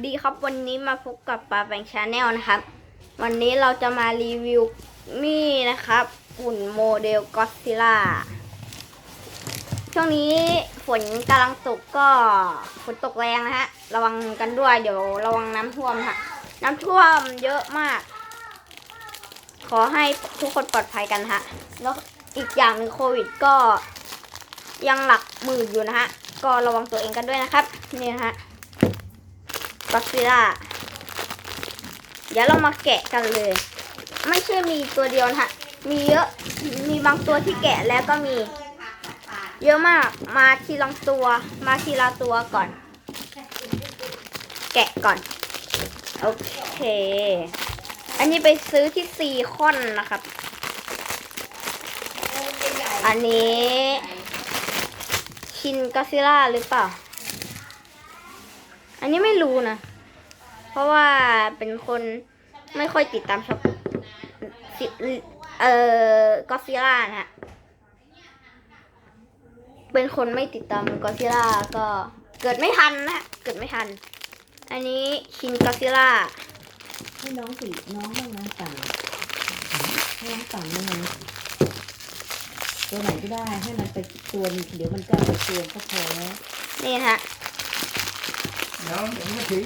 ดีครับวันนี้มาพบกับปลาแบงชาแนลนะครับ วันนี้เราจะมารีวิวนี่นะครับหุ่นโมเดลก็ซิล่าช่วงนี้ฝนกำลังตกก็ฝนตกแรงนะฮะ ระวังกันด้วยเดี๋ยวระวังน้ำท่วมค่ะน้ำท่วมเยอะมาก ขอให้ทุกคนปลอดภัยกันฮะแล้วอีกอย่างหนึ่งโควิดก็ยังหลักหมื่นอยู่นะฮะก็ระวังตัวเองกันด้วยนะครับนี่นะฮะ ก็ซิล่าเดี๋ยวเรามาแกะกันเลย ไม่ใช่มีตัวเดียวนะฮะมีเยอะมีบางตัวที่แกะแล้วก็มี เยอะมากมาทีละตัวมาทีละตัวก่อน แกะก่อน โอเค อันนี้ไปซื้อที่ซีคอนนะครับ อันนี้ชินก็ซิล่าหรือเปล่า อันนี้ไม่รู้นะ เพราะว่าเป็นคนไม่ค่อยติดตามช็อปสิเอ่อก็ซิล่านะฮะ เป็นคนไม่ติดตามก็ซิล่าก็เกิดไม่ทันนะฮะเกิดไม่ทัน อันนี้ชินก็ซิล่าให้น้องสิน้องบ้างนะสั่งให้น้องสั่งบ้างนะตัวไหนก็ได้ให้มันไปตัวหนึงเดี๋ยวมันก็ไปตัวก็พอแล้วนี่นะฮะ เดี๋ยวผมมาถึง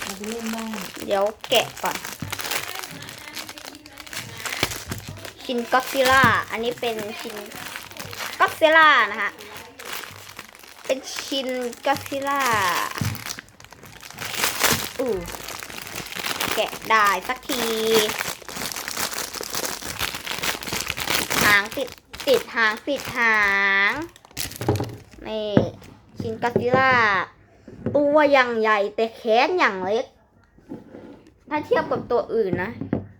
เราเล่นบ้างเดี๋ยวแกะก่อน ชินก็ซิล่า อันนี้เป็นชินก็ซิล่านะฮะ เป็นชินก็ซิล่า อู้แกะได้สักที หางติดติดหางติดหาง นี่ ชินก็ซิล่า ตัวอย่างใหญ่แต่แขนอย่างเล็ก ถ้าเทียบกับตัวอื่นนะ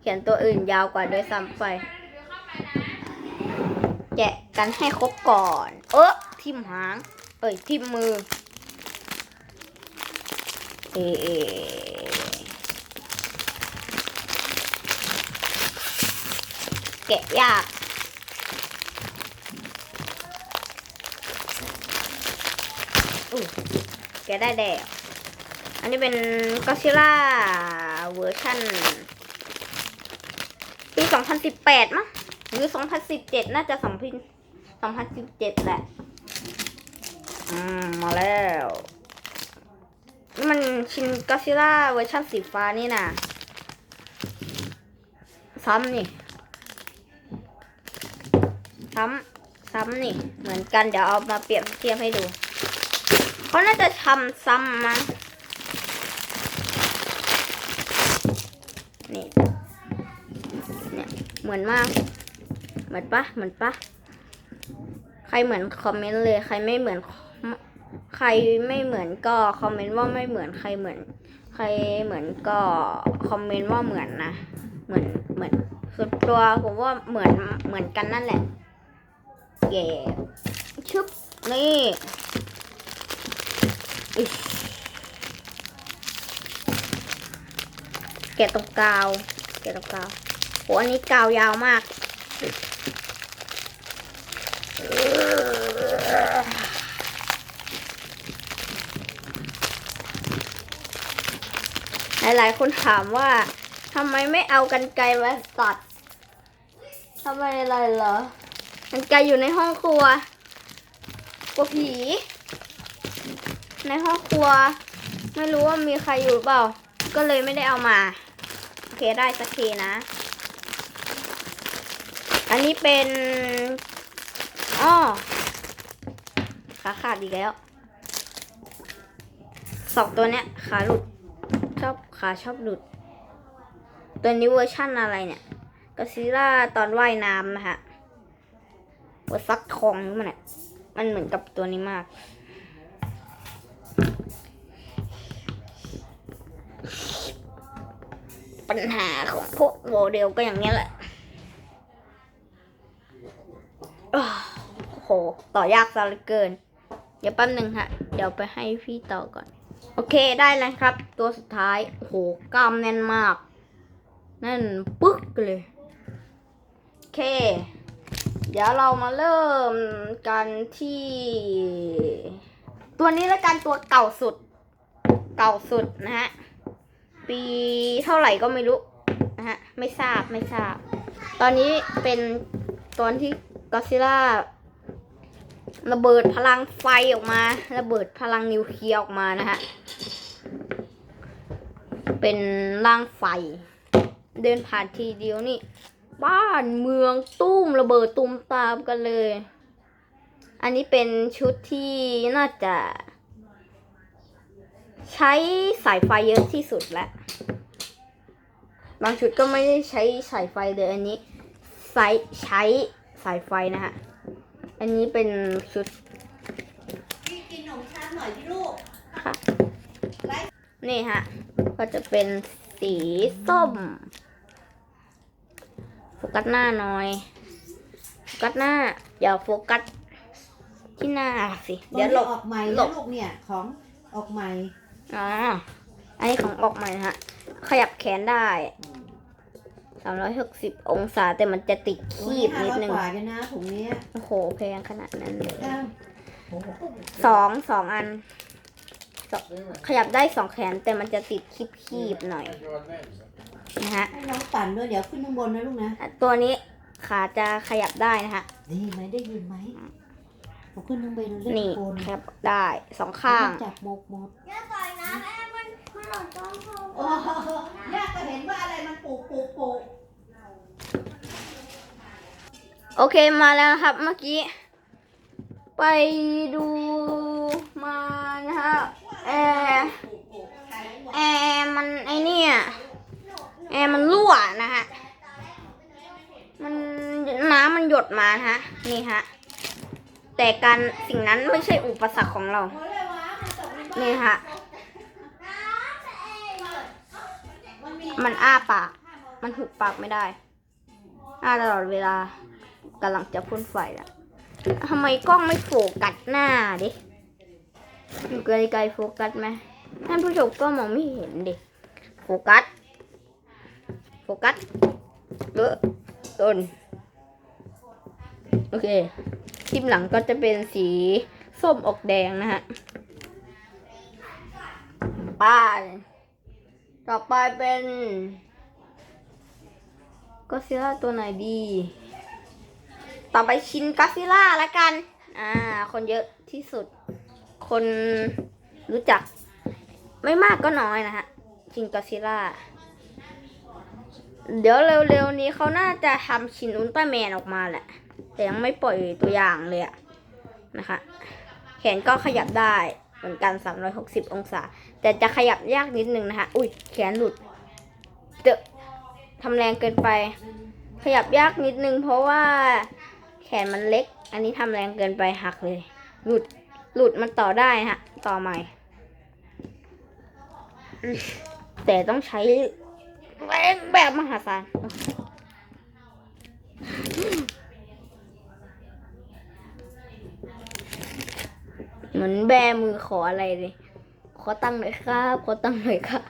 เขียนตัวอื่นยาวกว่าโดวยซ้ำไป แกะกันให้ครบก่อน เออทิมหาง เอ้ยทิมมือ เอเอแกะยากอุ้ แกได้แดกอันนี้เป็นก็ซิล่าเวอร์ชันปี 2018 มั้งหรือ 2017 น่าจะ2 2017 แหละ อืม มาแล้วนี่มันชินก็ซิล่าเวอร์ชันสีฟ้านี่นะซ้ำนี่ ซ้ำ ซ้ำนี่ เหมือนกัน เดี๋ยวเอามาเปรียบเทียบให้ดู เขาน่าจะทำซ้ำมั้งนี่เนี่ยเหมือนมาก เหมือนปะเหมือนปะใครเหมือนคอมเมนต์เลย ใครไม่เหมือน ใครไม่เหมือนก็คอมเมนต์ว่าไม่เหมือนใครเหมือน ใครเหมือนก็คอมเมนต์ว่าเหมือนนะ เหมือนเหมือนส่วนตัวผมว่าเหมือนเหมือนกันนั่นแหละเย่ชึบนี่ แกะตรงกาว แกะตรงกาวโหอันนี้กาวยาวมาก หลายๆ คนถามว่าทำไมไม่เอากันไกรมาตัดทำไมอะไรเหรอ กันไกรอยู่ในห้องครัวกลัวผี ในห้องครัว ไม่รู้ว่ามีใครอยู่หรือเปล่า ก็เลยไม่ได้เอามา โอเคได้สักทีนะ อันนี้เป็นอ้อขาขาดอีกแล้ว สองตัวเนี้ย ขาหลุด ชอบขาชอบหลุด ตัวนี้เวอร์ชั่นอะไรเนี่ยกอซิล่าตอนว่ายน้ำนะฮะวัซักทองนี่มันเนี่ยมันเหมือนกับตัวนี้มาก ปัญหาของพวกโมเดลก็อย่างนี้ยแหละโอ้โห ต่อยากซะเหลือเกิน เดี๋ยวแป๊บหนึ่งฮะ เดี๋ยวไปให้พี่ต่อก่อน โอเคได้แล้วครับ ตัวสุดท้ายโอ้โหกล้ามแน่นมาก แน่นปึ๊กเลย โอเค เดี๋ยวเรามาเริ่มกันที่ ตัวนี้แล้วกันตัวเก่าสุด เก่าสุดนะฮะ ปีเท่าไหร่ก็ไม่รู้นะฮะไม่ทราบไม่ทราบ ตอนนี้เป็นตอนที่ก็ซิล่าระเบิดพลังไฟออกมา ระเบิดพลังนิวเคลียร์ออกมานะฮะ เป็นร่างไฟ เดินผ่านทีเดียวนี่ บ้านเมืองตุ้มระเบิดตุ้มตามกันเลย อันนี้เป็นชุดที่น่าจะ ใช้สายไฟเยอะที่สุดแล้ว บางชุดก็ไม่ได้ใช้สายไฟเลยอันนี้ใช้ใช้สายไฟนะฮะ อันนี้เป็นชุดพี่กินขนมชาหน่อยพี่ลูก ค่ะ นี่ฮะ ก็จะเป็นสีส้มโฟกัสหน้าหน่อยโฟกัสหน้าอย่าโฟกัสที่หน้าสิ เดี๋ยวหลบออกใหม่หลนะบลูกเนี่ยของออกใหม่ อ่าอันนี้ของออกใหม่นะฮะ ขยับแขนได้360องศาแต่มันจะติดโอ้ขียบห้านิดร้อยนึงกว่าจะนะถุงเนี้ยโอ้โหแพงขนาดนั้นเลยอ้าวสองสองอันสองขยับได้สองแขนแต่มันจะติดคีบคีบๆหน่อยนะฮะ ให้น้องปั่นด้วยเดี๋ยวขึ้นข้างบนนะลูกนะ ตัวนี้ขาจะขยับได้นะฮะได้ยินไหมได้ยินไหม ผมขึ้นข้างบนเล่นนี่โคนขยับได้สองข้างจับหมกหมดอย่าปล่อยนะแม่มันมันหล่นต้นโพโอ้ยากก็เห็นว่าอะไรมันปูปูปูโอเคมาแล้วนะครับเมื่อกี้ ไปดูมานะฮะแอร์แอร์มันไอเนี่ยแอร์มันรั่วนะฮะมันน้ำมันหยดมานะฮะนี่ฮะ แต่การสิ่งนั้นไม่ใช่อุปสรรคของเรา นี่ฮะ มันอ้าปาก มันหุบปากไม่ได้ อ้าตลอดเวลากำลังจะพ่นไฟแล้วทำไมกล้องไม่โฟกัสหน้าดิอยู่ไกลๆโฟกัสไหมท่านผู้ชมก็มองไม่เห็นดิ โฟกัส โฟกัสเลอต้นโอเค คลิปหลังก็จะเป็นสีส้มออกแดงนะฮะป้ายต่อไปเป็นก็ซิล่าตัวไหนดี ต่อไปชินก็ซิล่าละกัน อ่า คนเยอะที่สุด คนรู้จัก ไม่มากก็น้อยนะฮะ ชินก็ซิล่า เดี๋ยวเร็วๆนี้เขาน่าจะทำชินอุลตร้าแมนออกมาแหละ แต่ยังไม่ปล่อยตัวอย่างเลยอะนะคะ แขนก็ขยับได้เหมือนกัน 360 องศา แต่จะขยับยากนิดนึงนะคะ อุ้ยแขนหลุดเดะทำแรงเกินไป ขยับยากนิดนึง เพราะว่าแขนมันเล็ก อันนี้ทำแรงเกินไปหักเลย หลุดหลุดมันต่อได้ฮะ ต่อใหม่ แต่ต้องใช้แรงแบบมหาศาล มือนแบมือขออะไรเลย ขอตังค์หน่อยครับ ขอตังค์หน่อยครับ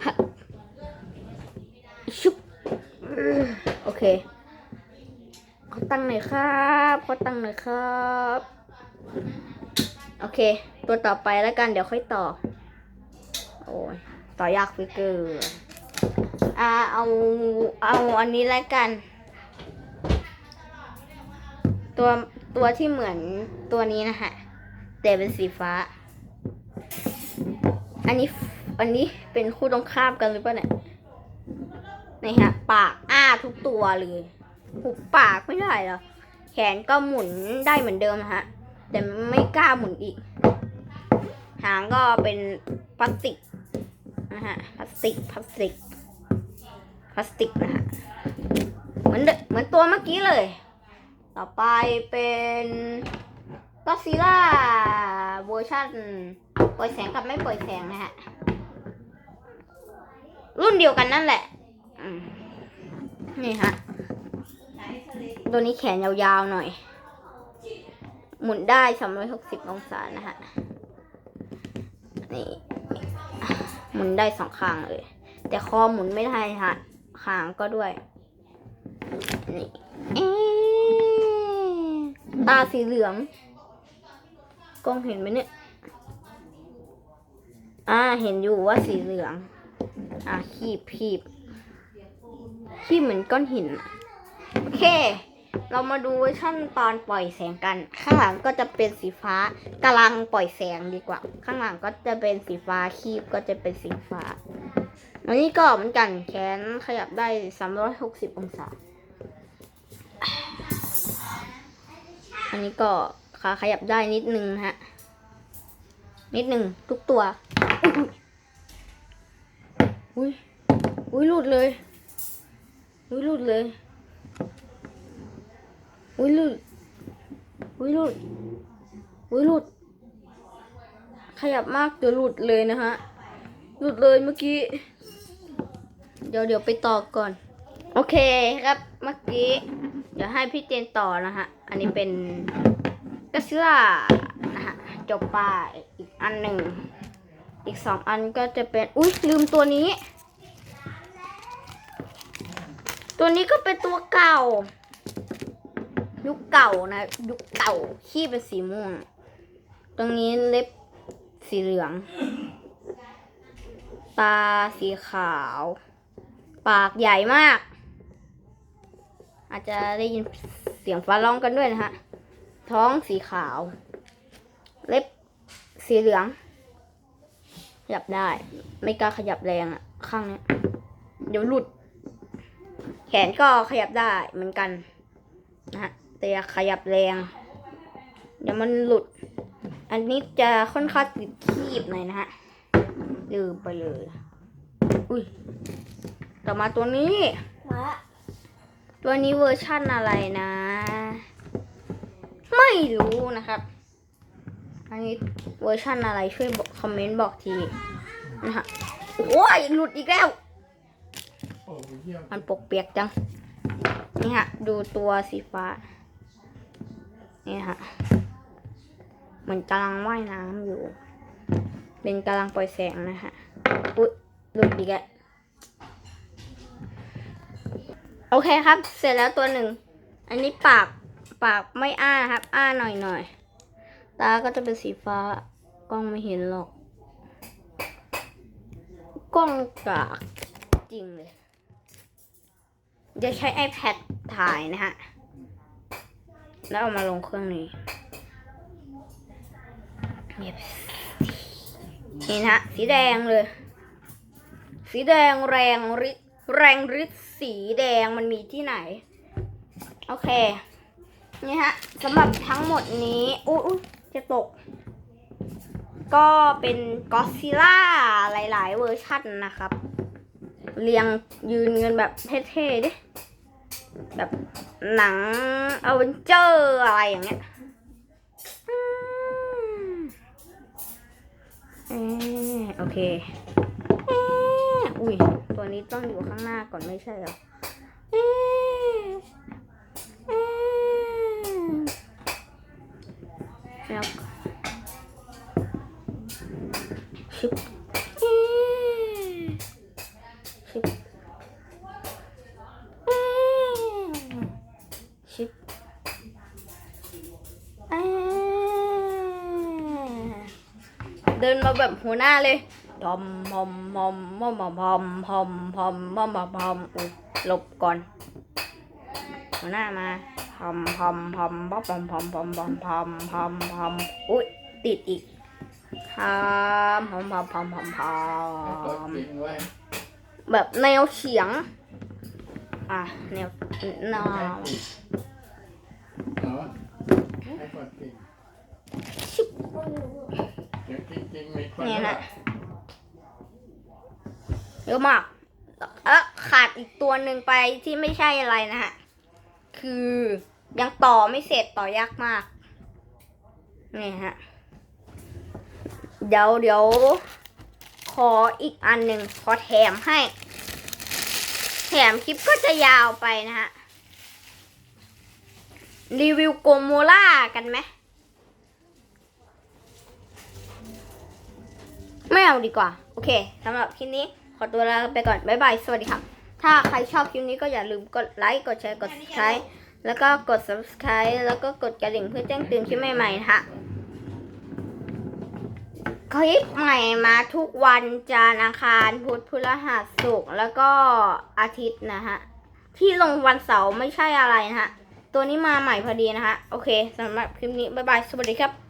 ชุบโอเค ขอตังค์หน่อยครับ ขอตังค์หน่อยครับ โอเค ตัวต่อไปแล้วกันเดี๋ยวค่อยต่อ โอ้ยต่อยากฟิกเกอร์อ่าเอาเอาอันนี้แล้วกัน ตัวตัวที่เหมือนตัวนี้นะฮะ แต่เป็นสีฟ้า อันนี้อันนี้เป็นคู่ตรงข้ามกันหรือเปล่าเนี่ยนี่ฮะปากอ้าทุกตัวเลยหุบปากไม่ได้หรอแขนก็หมุนได้เหมือนเดิมนะฮะ แต่ไม่กล้าหมุนอีก หางก็เป็นพลาสติกนะฮะพลาสติกพลาสติกพลาสติกนะฮะเหมือนเหมือนตัวเมื่อกี้เลย ต่อไปเป็น ก็ซิล่าเวอร์ชันปล่อยแสงกับไม่ปล่อยแสงนะฮะ รุ่นเดียวกันนั่นแหละนี่ฮะ ตัวนี้แขนยาวๆหน่อย หมุนได้ 360 องศานะฮะ นี่ หมุนได้สองข้างเลย แต่คอหมุนไม่ได้ฮะหางก็ด้วย นี่ตาสีเหลือง กล้องเห็นไหมเนี่ย อ่า เห็นอยู่ว่าสีเหลือง อะขีบขีบขีบเหมือนก้อนหิน โอเค เรามาดูเวอร์ชันตอนปล่อยแสงกัน ข้างหลังก็จะเป็นสีฟ้ากำลังปล่อยแสงดีกว่า ข้างหลังก็จะเป็นสีฟ้าคีบก็จะเป็นสีฟ้าอันนี้ก็เหมือนกันแขนขยับได้ 360 องศา อันนี้ก็ ขาขยับได้นิดนึงนะฮะ นิดนึงทุกตัว อุ้ย อุ้ยหลุดเลย อุ้ยหลุดเลย อุ้ยหลุด อุ้ยหลุด อุ้ยหลุด ขยับมากเดี๋ยวหลุดเลยนะฮะ หลุดเลยเมื่อกี้ เดี๋ยวเดี๋ยวไปต่อก่อน โอเคครับเมื่อกี้ เดี๋ยวให้พี่เจนต่อนะฮะ อันนี้เป็น กระเสื้อนะฮะจบไปอีกอันหนึ่ง อีกสองอันก็จะเป็น อุ้ยลืมตัวนี้ ตัวนี้ก็เป็นตัวเก่า ยุคเก่านะ ยุคเก่าขี้เป็นสีม่วง ตรงนี้เล็บสีเหลือง ตาสีขาว ปากใหญ่มาก อาจจะได้ยินเสียงฟ้าร้องกันด้วยนะฮะ ท้องสีขาว เล็บสีเหลือง ขยับได้ ไม่กล้าขยับแรงอะข้างเนี้ยเดี๋ยวหลุด แขนก็ขยับได้เหมือนกันนะฮะแต่อย่าขยับแรง เดี๋ยวมันหลุด อันนี้จะค่อนข้างติดคีบหน่อยนะฮะลืมไปเลย อุ้ยต่อมาตัวนี้มาตัวนี้เวอร์ชั่นอะไรนะ ไม่รู้นะครับ อันนี้เวอร์ชั่นอะไรช่วยบอกคอมเมนต์บอกทีนะฮะโอ้ยหลุดอีกแล้วมมันปกเปียกจัง นี่ฮะ ดูตัวสีฟ้า นี่ฮะ เหมือนกำลังว่ายน้ำอยู่ เป็นกำลังปล่อยแสงนะฮะอุ๊ยหลุดอีกแล้วโอเคครับ เสร็จแล้วตัวหนึ่ง อันนี้ปาก ปากไม่อ้าครับ อ้าหน่อยหน่อยตาก็จะเป็นสีฟ้ากล้องไม่เห็นหรอก กล้องกากจริงเลยเดี๋ยวใช้ iPad ถ่ายนะฮะ แล้วเอามาลงเครื่องนี้นี่นะฮะสีแดงเลย สีแดงแรงฤทธิ์แรงฤทธิ์สีแดงมันมีที่ไหน โอเค นี่ฮะสำหรับทั้งหมดนี้อุ๊ยจะตก ก็เป็นก็ซิล่าหลาย ๆ เวอร์ชันนะครับ เรียงยืนกันแบบเท่ๆดิแบบหนังอเวนเจอร์อะไรอย่างเงี้ยเออโอเค อุ้ย ตัวนี้ต้องอยู่ข้างหน้าก่อนไม่ใช่เหรอ แล้วชึบเอ๊ะชิบชิปอ่าเดินมาแบบหัวหน้าเลยพอมพอมพอมพอมพอมพอมพอมพอมพอมพอมอุ๊ยหลบก่อน หัวหน้ามาพอมพอมพอมบ๊อบพอมพอมพอมพอมพอมพอมพอมอุ้ยติดอีกพอมพอมพอมพอมพอมพอมแบบแนวเฉียง อะแนวนอนวนี่นะเยอะมากเออขาดอีกตัวหนึ่งไปที่ไม่ใช่อะไรนะฮะ คือยังต่อไม่เสร็จต่อยากมาก นี่ฮะ เดี๋ยวเดี๋ยวขออีกอันหนึ่งขอแถมให้ แถมคลิปก็จะยาวไปนะฮะ รีวิวโกโมล่ากันไหมไม่เอาดีกว่า โอเคสำหรับคลิปนี้ ขอตัวลาไปก่อน บ๊ายบาย สวัสดีครับ ถ้าใครชอบคลิปนี้ก็อย่าลืมกดไลค์ กดแชร์ กด subscribe แล้วก็กด subscribe แล้วก็กดกระดิ่งเพื่อแจ้งเตือนคลิปใหม่ๆนะคะคลิปใหม่มาทุกวันจันทร์อังคารพุธพฤหัสศุกร์แล้วก็อาทิตย์นะฮะ ที่ลงวันเสาร์ไม่ใช่อะไรนะฮะ ตัวนี้มาใหม่พอดีนะฮะ โอเคสำหรับคลิปนี้ บ๊ายบาย สวัสดีครับ